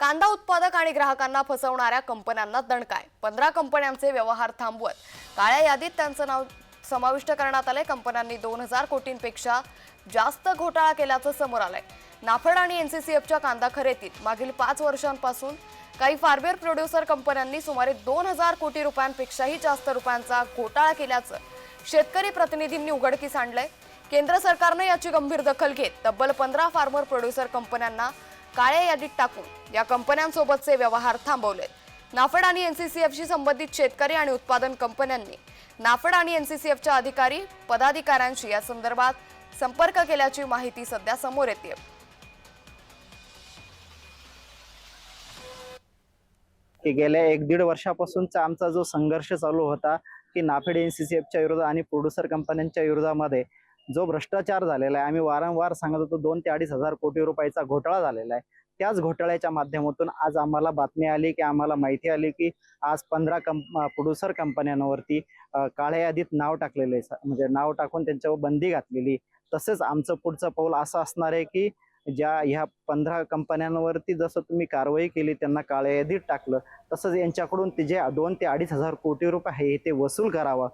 कांदा उत्पादक आणि ग्राहकांना फसवणाऱ्या कंपन्यांना दणकाय. पंधरा कंपन्यांचे व्यवहार थांबवत. काळ्या यादीत त्यांचं नाव समाविष्ट करण्यात आले कंपन्यांनी दोन हजार कोटींपेक्षा जास्त घोटाळा केल्याचं समोर आलंय. नाफड आणि एनसीसीएफच्या कांदा खरेदीत मागील पाच वर्षांपासून काही फार्मेर प्रोड्युसर कंपन्यांनी सुमारे दोन हजार कोटी रुपयांपेक्षाही जास्त रुपयांचा घोटाळा केल्याचं शेतकरी प्रतिनिधींनी उघडकीस आणलंय. केंद्र सरकारनं याची गंभीर दखल घेत तब्बल पंधरा फार्मर प्रोड्युसर कंपन्यांना काळ्या यादीत टाकून या कंपन्यांसोबतचे व्यवहार थांबवलेत. नाफेड आणि एनसीसीएफशी संबंधित शेतकरी आणि उत्पादन कंपन्यांनी नाफेड आणि एनसीसीएफच्या अधिकारी पदाधिकाऱ्यांशी या संदर्भात संपर्क केल्याची माहिती सध्या समोर येते की गेल्या एक दीड वर्षापासूनचा आमचा जो संघर्ष चालू होता की नाफेड एन सी सी एफच्या विरोधात आणि प्रोड्युसर कंपन्यांच्या विरोधामध्ये जो भ्रष्टाचार झालेला आहे आम्ही वारंवार सांगत होतो दोन ते अडीच हजार कोटी रुपयाचा घोटाळा झालेला आहे. त्याच घोटाळ्याच्या माध्यमातून आज आम्हाला बातमी आली की आम्हाला माहिती आली की आज पंधरा कंप प्रोड्युसर कंपन्यांवरती काळ्या यादीत नाव टाकलेलं आहे म्हणजे नाव टाकून त्यांच्यावर बंदी घातलेली. तसेच आमचं पुढचं पाऊल असं असणार आहे की ज्या ह्या पंधरा कंपन्यांवरती जसं तुम्ही कारवाई केली त्यांना काळ्या यादीत टाकलं तसंच यांच्याकडून ते जे दोन ते अडीच हजार कोटी रुपये आहे ते वसूल करावा.